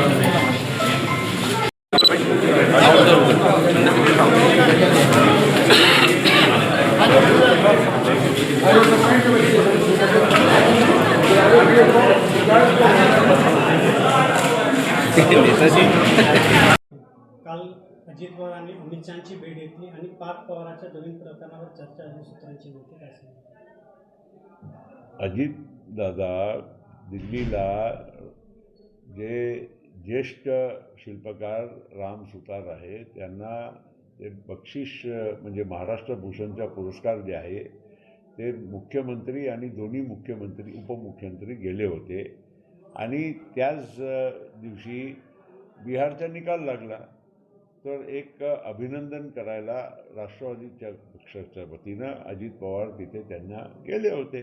Gracias. काल अजित पवारांनी अमित शहाची भेट घेतली आणि पार्थ पवारांच्या नवीन प्रकरणावर चर्चा झाली. सूत्रांची माहिती काय सांगा अजित दादा दिल्लीला जे ज्येष्ठ शिल्पकार राम सुतार आहे त्यांना ते बक्षीस म्हणजे महाराष्ट्र भूषणचा पुरस्कार जे आहे ते मुख्यमंत्री आणि दोन्ही मुख्यमंत्री उपमुख्यमंत्री गेले होते. आणि त्याच अ, दिवशी बिहारचा निकाल लागला तर एक अभिनंदन करायला राष्ट्रवादीच्या पक्षाच्या वतीनं अजित पवार तिथे त्यांना गेले होते.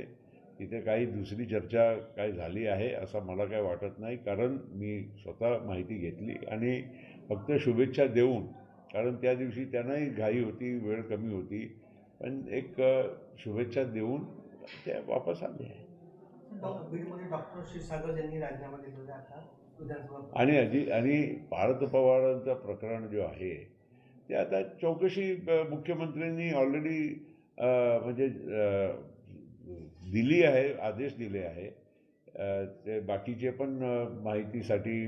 तिथे काही दुसरी चर्चा काय झाली आहे असं मला काय वाटत नाही कारण मी स्वतः माहिती घेतली आणि फक्त शुभेच्छा देऊन कारण त्या दिवशी त्यांनाही घाई होती वेळ कमी होती पण एक शुभेच्छा देऊन ते वापस आले. डॉक्टर क्षीरसागर यांनी राजीनामा दिलेला आता. आणि अजि आणि पार्थ पवारांचं प्रकरण जो आहे ते आता चौकशी मुख्यमंत्र्यांनी ऑलरेडी म्हणजे दिली आहे आदेश दिले आहे. ते बाकीचे पण माहितीसाठी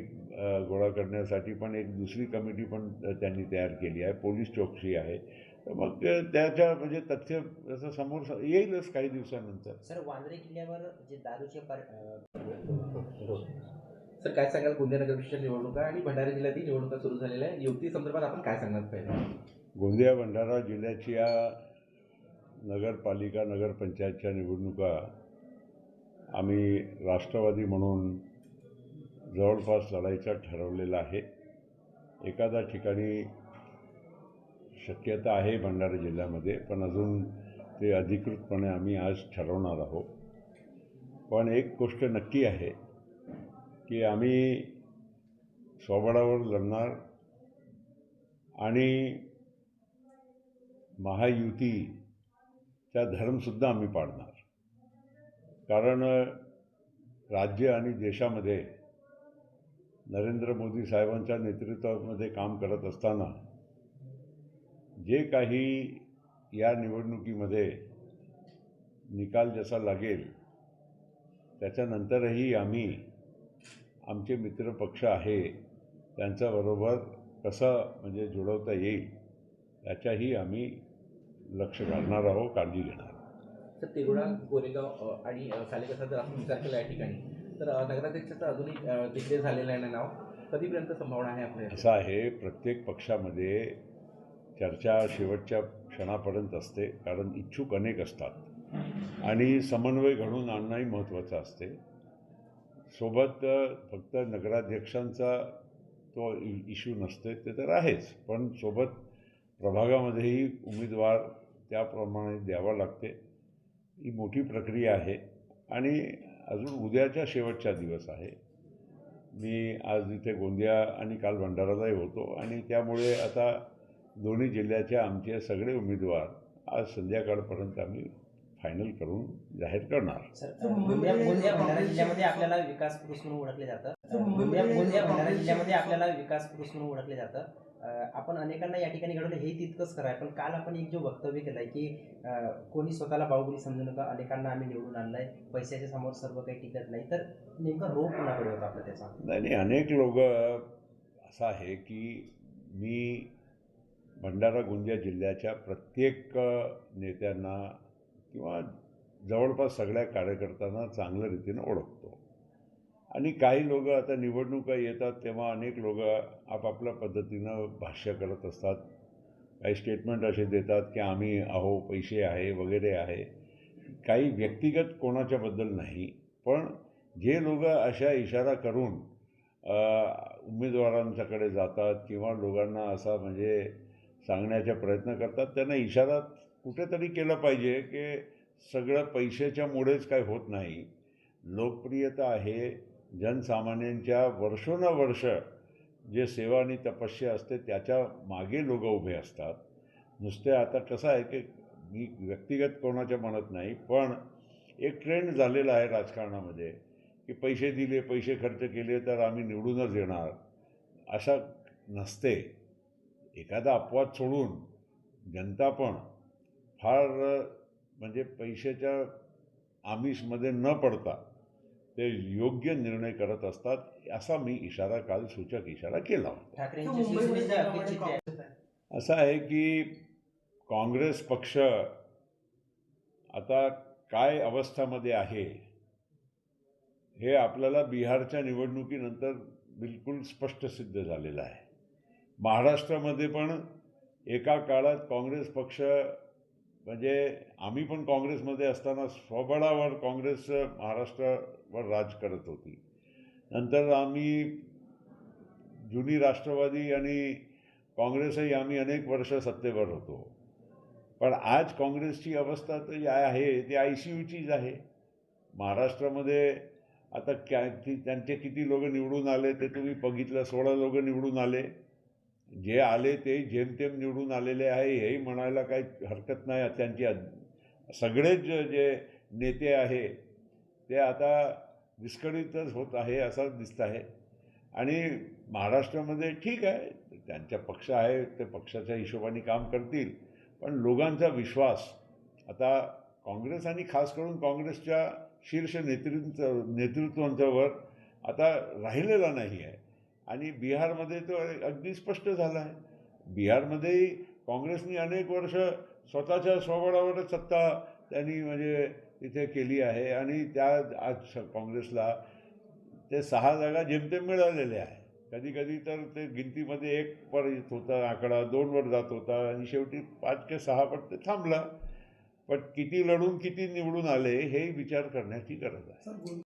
गोळा करण्यासाठी पण एक दुसरी कमिटी पण त्यांनी तयार केली आहे पोलीस चौकशी आहे. तर मग त्याच्या म्हणजे तथ्य असं समोर येईलच काही दिवसानंतर. सर वांद्रे किल्ल्यावर जे दारूचे पार अं, सर काय सांगाल? गोंदिया नगरपरिषद निवडणुका आणि भंडारा जिल्ह्यातील निवडणुका सुरू झालेल्या आहे युवती संदर्भात आपण काय सांगणार पाहिजे गोंदिया भंडारा जिल्ह्याची या नगरपालिका नगरपंचायतच्या निवडणुका आम्ही राष्ट्रवादी म्हणून जवळपास लढायचा ठरवलेला आहे. एखाद्या ठिकाणी शक्यता आहे भंडारा जिल्ह्यामध्ये पण अजून ते अधिकृतपणे आम्ही आज ठरवणार आहोत. पण एक गोष्ट नक्की आहे की आम्ही स्वबळावर लढणार आणि महायुतीचा धर्मसुद्धा आम्ही पाळणार कारण राज्य आणि देशामध्ये नरेंद्र मोदी साहेबांच्या नेतृत्वामध्ये काम करत असताना जे काही या निवडणुकीमध्ये निकाल जसा लागेल त्याच्यानंतरही आम्ही आमचे मित्रपक्ष आहे त्यांच्याबरोबर कसं म्हणजे जुळवता येईल याच्याही आम्ही लक्ष घालणार आहोत काळजी घेणार सर तिरोडा गोरेगाव आणि सालेकसा जर आपण विचार केला या ठिकाणी तर नगराध्यक्षाचं अजूनही डिक्लेअर झालेलं आहे ना नाव? कधीपर्यंत संभावना आहे आपल्या? असं आहे प्रत्येक पक्षामध्ये चर्चा शेवटच्या क्षणापर्यंत असते कारण इच्छुक अनेक असतात. आणि समन्वय घडवून आणणंही महत्त्वाचं असते. सोबत फक्त नगराध्यक्षांचा तो इ इश्यू नसते ते तर आहेच. पण सोबत प्रभागामध्येही उमेदवार त्याप्रमाणे द्यावा लागते. ही मोठी प्रक्रिया आहे. आणि अजून उद्याच्या शेवटचा दिवस आहे. मी आज इथे गोंदिया आणि काल भंडारालाही होतो. आणि त्यामुळे आता दोन्ही जिल्ह्याच्या आमचे सगळे उमेदवार आज संध्याकाळपर्यंत आम्ही फायनल करून जाहीर करणार. गोंदिया जिल्ह्यामध्ये आपल्याला विकास पुरुष म्हणून ओळखले जातं. गोंदिया भंडारा जिल्ह्यामध्ये आपल्याला विकास पुरुष म्हणून ओळखले जातं. आपण अनेकांना या ठिकाणी घडवलं हे तितकंच खरं आहे. पण काल आपण एक जो वक्तव्य केलंय की अं, कोणी स्वतःला बाहुबली समजू नका अनेकांना आम्ही निवडून आणलंय पैशाच्या समोर सर्व काही टिकत नाही. तर नेमका रोग कुणाकडे होता आपला त्याचा? नाही नाही अनेक लोक असं आहे की मी भंडारा गोंदिया जिल्ह्याच्या प्रत्येक नेत्यांना किंवा जवळपास सगळ्या कार्यकर्त्यांना चांगल्या रीतीनं ओळखतो. आणि काही लोक आता निवडणुका येतात तेव्हा अनेक लोक आपापल्या पद्धतीनं भाष्य करत असतात. काही स्टेटमेंट असे देतात की आम्ही आहो पैसे आहे वगैरे आहे. काही व्यक्तिगत कोणाच्याबद्दल नाही पण जे लोक अशा इशारा करून उमेदवारांच्याकडे जातात किंवा लोकांना असा म्हणजे सांगण्याचा प्रयत्न करतात त्यांना इशारा कुठेतरी केलं पाहिजे की सगळं पैशाच्यामुळेच काय होत नाही. लोकप्रियता आहे. जनसामान्यांच्या वर्षोनवर्ष जे सेवा आणि तपस्या असते त्याच्यामागे लोक उभे असतात. नुसते आता कसं आहे की मी व्यक्तिगत कोणाच्या म्हणत नाही पण एक ट्रेंड झालेला आहे राजकारणामध्ये की पैसे दिले पैसे खर्च केले तर आम्ही निवडूनच येणार. अशा नसते. एखादा अपवाद सोडून जनता पण फार म्हणजे पैशाच्या आमिषमध्ये न पडता ते योग्य निर्णय करत असतात असा मी इशारा काल सूचक इशारा केला होता. असं आहे की काँग्रेस पक्ष आता काय अवस्थामध्ये आहे हे आपल्याला बिहारच्या निवडणुकीनंतर बिलकुल स्पष्ट सिद्ध झालेलं आहे. महाराष्ट्रामध्ये पण एका काळात काँग्रेस पक्ष म्हणजे आम्ही पण काँग्रेसमध्ये असताना स्वबळावर काँग्रेस महाराष्ट्रावर राज करत होती. नंतर आम्ही जुनी राष्ट्रवादी आणि काँग्रेसही आम्ही अनेक वर्ष सत्तेवर होतो. पण आज काँग्रेसची अवस्था तर जी आहे ती आय सी यूचीच आहे. महाराष्ट्रामध्ये आता क्या त्यांचे किती लोक निवडून आले ते तुम्ही बघितलं सोळा लोक निवडून आले. जे आले ते जेमतेम निवडून आलेले आहे हेही म्हणायला काही हरकत नाही. त्यांची सगळेच जे नेते आहे ते आता विस्कळीतच होत आहे असं दिसत आहे. आणि महाराष्ट्रामध्ये ठीक आहे त्यांच्या पक्ष आहे ते पक्षाच्या हिशोबाने काम करतील. पण लोकांचा विश्वास आता काँग्रेस आणि खास करून काँग्रेसच्या शीर्ष नेतृत्व नेतृत्वांच्यावर आता राहिलेला नाही आहे. आणि बिहारमध्ये तो अगदी स्पष्ट झाला आहे. बिहारमध्येही काँग्रेसनी अनेक वर्ष स्वतःच्या स्वबळावरच सत्ता त्यांनी म्हणजे तिथे केली आहे आणि त्या आज काँग्रेसला ते सहा जागा जेमतेम मिळालेल्या आहे कधी कधी तर ते गिनतीमध्ये एक वर येत होता आकडा दोनवर जात होता आणि शेवटी पाच ते सहा पण ते थांबला. पण किती लढून किती निवडून आले हे विचार करण्याची गरज आहे.